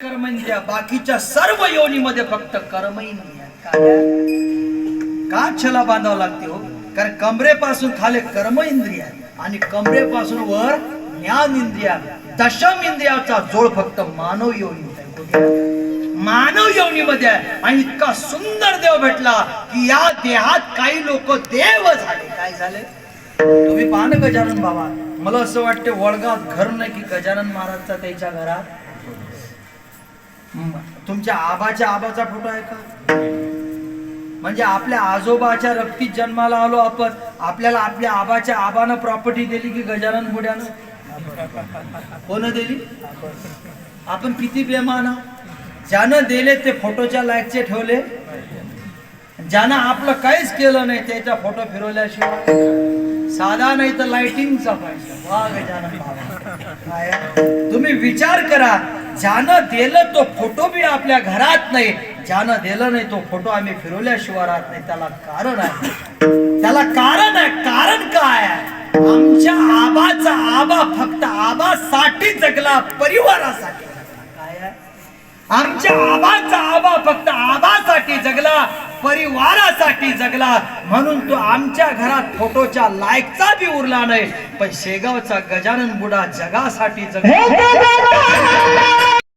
कर्म इंद्रिया बाकीच्या सर्व योनीमध्ये फक्त कर्म इंद्रिया का छला बांधावं लागते हो? कारण कमरेपासून खाली कर्म इंद्रिया आणि कमरेपासून वर ज्ञान इंद्रिया दशम इंद्रियाचा जोड फक्त मानव योनी मानव योनीमध्ये आहे. आणि इतका सुंदर देव भेटला की या देहात काही लोक देव झाले. काय झाले? तुम्ही पान ना गजानन बाबा. मला असं वाटतं वडगावात घर नाही की गजानन महाराजचा त्याच्या घरात? तुमच्या आबाच्या आबाचा फोटो आहे का? म्हणजे आपल्या आजोबाच्या रक्तीत जन्माला आलो आपण. आपल्याला आपल्या आबाच्या आबानं प्रॉपर्टी दिली की गजानन बुड्यानं कोण दिली? आपण किती बेमान ज्यानं दिले ते फोटोच्या लायकचे ठेवले. ज्यानं आपलं काहीच केलं नाही त्याचा फोटो फिरवल्याशिवाय. साधा नाही तर लाइटिंगचा पाहिजे वा गजानन तुम्ही विचार करा. ज्यानं दिलं तो फोटो बी आपल्या घरात नाही. ज्यानं दिलं नाही तो फोटो आम्ही फिरवल्याशिवाय राहत नाही. त्याला कारण आहे. त्याला कारण आहे. कारण काय आहे? आमच्या आबाचा आबा फक्त आबासाठी जगला परिवारासाठी जगला. काय आमच्या आबाचा आबा फक्त आबासाठी जगला परिवारासाठी जगला. म्हणून तो आमच्या घरात फोटोच्या लायकचा बी उरला नाही. पण शेगावचा गजानन बुडा जगासाठी जगला. हो, हो, हो,